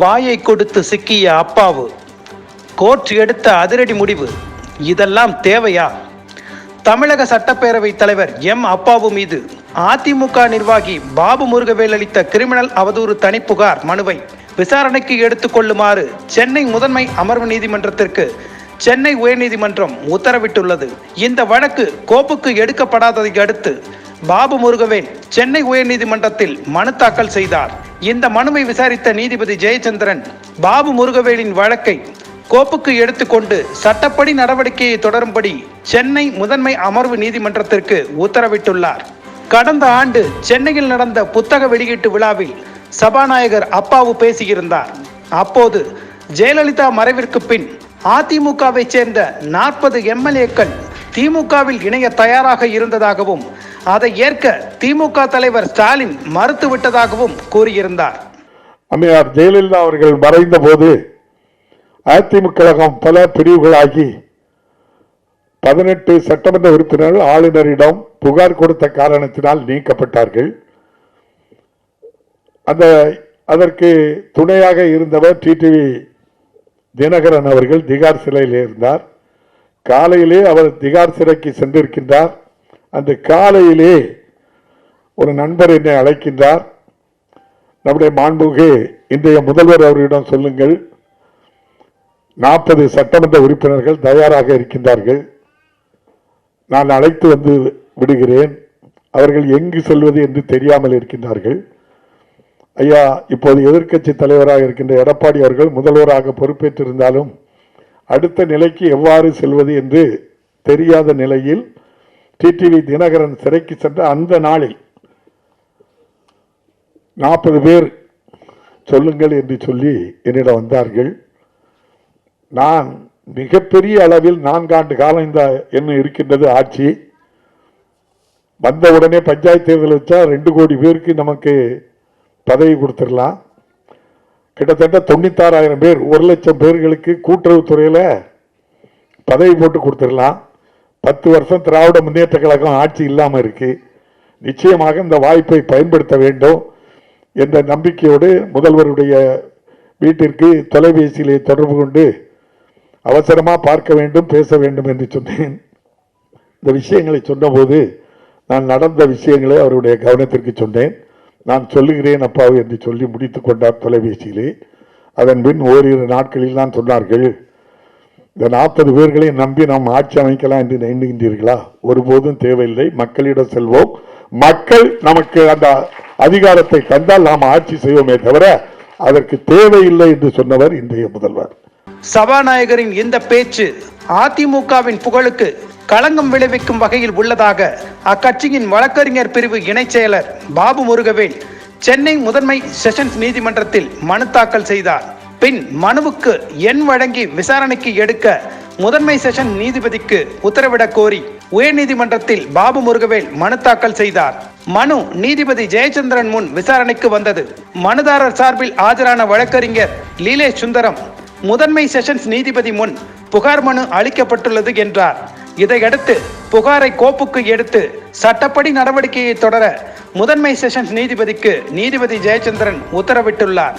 வாயை கொடுத்து சிக்கிய அப்பாவு கோர்ட் எடுத்த அதிரடி முடிவு இதெல்லாம் தேவையா? தமிழக சட்டப்பேரவை தலைவர் எம். அப்பாவு மீது அதிமுக நிர்வாகி பாபு முருகவேல் அளித்த கிரிமினல் அவதூறு தனிப்புகார் மனுவை விசாரணைக்கு எடுத்துக்கொள்ளுமாறு சென்னை முதன்மை அமர்வு நீதிமன்றத்திற்கு சென்னை உயர்நீதிமன்றம் உத்தரவிட்டுள்ளது. இந்த வழக்கு கோப்புக்கு எடுக்கப்படாததை அடுத்து பாபு முருகவேல் சென்னை உயர்நீதிமன்றத்தில் மனு தாக்கல் செய்தார். இந்த மனுவை விசாரித்த நீதிபதி ஜெயச்சந்திரன் பாபு முருகவேலின் வழக்கை கோப்புக்கு எடுத்துக்கொண்டு சட்டப்படி நடவடிக்கையை தொடரும்படி சென்னை முதன்மை அமர்வு நீதிமன்றத்திற்கு உத்தரவிட்டுள்ளார். கடந்த ஆண்டு சென்னையில் நடந்த புத்தக வெளியீட்டு விழாவில் சபாநாயகர் அப்பாவு பேசியிருந்தார். அப்போது ஜெயலலிதா மறைவிற்கு பின் அதிமுகவை சேர்ந்த நாற்பது எம்எல்ஏக்கள் திமுகவில் இணைய தயாராக இருந்ததாகவும் அதை ஏற்க திமுக தலைவர் ஸ்டாலின் மறுத்துவிட்டதாகவும் கூறியிருந்தார். அம்மையார் ஜெயலலிதா அவர்கள் மறைந்த போது அதிமுக கழகம் பல பிரிவுகளாகி பதினெட்டு சட்டமன்ற உறுப்பினர்கள் ஆளுநரிடம் புகார் கொடுத்த காரணத்தினால் நீக்கப்பட்டார்கள். அந்த அதற்கு துணையாக இருந்தவர் டிடிவி தினகரன் அவர்கள் திகார் சிலையில் இருந்தார். காலையிலே அவர் திகார் சிறைக்கு சென்றிருக்கின்றார். அந்த காலையிலே ஒரு நண்பர் என்னை அழைக்கின்றார். நம்முடைய மாண்புகு இன்றைய முதல்வர் அவர்களிடம் சொல்லுங்கள். நாற்பது சட்டமன்ற உறுப்பினர்கள் தயாராக இருக்கின்றார்கள். நான் அழைத்து வந்து விடுகிறேன். அவர்கள் எங்கு செல்வது என்று தெரியாமல் இருக்கின்றார்கள். ஐயா இப்போது எதிர்க்கட்சி தலைவராக இருக்கின்ற எடப்பாடி அவர்கள் முதல்வராக பொறுப்பேற்றிருந்தாலும் அடுத்த நிலைக்கு எவ்வாறு செல்வது என்று தெரியாத நிலையில் டிடிவி தினகரன் சிறைக்கு சென்ற அந்த நாளில் நாற்பது பேர் சொல்லுங்கள் என்று சொல்லி என்னிடம் வந்தார்கள். நான் மிகப்பெரிய அளவில் நான்காண்டு காலம் இந்த என்ன இருக்கின்றது ஆட்சி. வந்த உடனே பஞ்சாயத்து தேர்தல் வச்சா ரெண்டு கோடி பேருக்கு நமக்கு பதவி கொடுத்துடலாம். கிட்டத்தட்ட தொண்ணூத்தாறாயிரம் பேர் ஒரு லட்சம் பேர்களுக்கு கூட்டுறவுத்துறையில் பதவி போட்டு கொடுத்துடலாம். பத்து வருஷம் திராவிட முன்னேற்ற கழகம் ஆட்சி இல்லாமல் இருக்கு. நிச்சயமாக இந்த வாய்ப்பை பயன்படுத்த வேண்டும் என்ற நம்பிக்கையோடு முதல்வருடைய வீட்டிற்கு தொலைபேசியிலே தொடர்பு கொண்டு அவசரமாக பார்க்க வேண்டும் பேச வேண்டும் என்று சொன்னேன். இந்த விஷயங்களை சொன்னபோது நான் நடந்த விஷயங்களை அவருடைய கவனத்திற்கு சொன்னேன். நான் சொல்லுகிறேன் அப்பாவு என்று சொல்லி முடித்து கொண்டார் தொலைபேசியிலே. அதன் பின் ஓரிரு நாட்களில் தான் சொன்னார்கள் இந்த நாற்பது பேர்களை நம்பி நாம் ஆட்சி அமைக்கலாம் என்று எண்ணுகின்றீர்களா ஒருபோதும் தேவையில்லை. மக்களிடம் செல்வோம். மக்கள் நமக்கு அந்த அதிகாரத்தை தந்தால் நாம் ஆட்சி செய்வோமே தவிர அதற்கு தேவையில்லை என்று சொன்னவர் இன்றைய முதல்வர். சபாநாயகரின் இந்த பேச்சு அதிமுகவின் புகழுக்கு களங்கம் விளைவிக்கும் வகையில் உள்ளதாக அக்கட்சியின் வழக்கறிஞர் பிரிவு இணைச் செயலர் பாபு முருகவேல் சென்னை முதன்மை செஷன்ஸ் நீதிமன்றத்தில் மனு தாக்கல் செய்தார். பின் மனுவுக்கு எண் வழங்கி விசாரணைக்கு எடுக்க முதன்மை செஷன் நீதிபதிக்கு உத்தரவிடக் கோரி உயர்நீதிமன்றத்தில் பாபு முருகவேல் மனு தாக்கல் செய்தார். மனு நீதிபதி ஜெயச்சந்திரன் முன் விசாரணைக்கு வந்தது. மனுதாரர் சார்பில் ஆஜரான வழக்கறிஞர் லீலேஷ் சுந்தரம். முதன்மை செஷன்ஸ் நீதிபதி முன் புகார் மனு அளிக்கப்பட்டுள்ளது என்றார். இதையடுத்து புகாரை கோப்புக்கு எடுத்து சட்டப்படி நடவடிக்கையை தொடர முதன்மை செஷன்ஸ் நீதிபதிக்கு நீதிபதி ஜெயச்சந்திரன் உத்தரவிட்டுள்ளார்.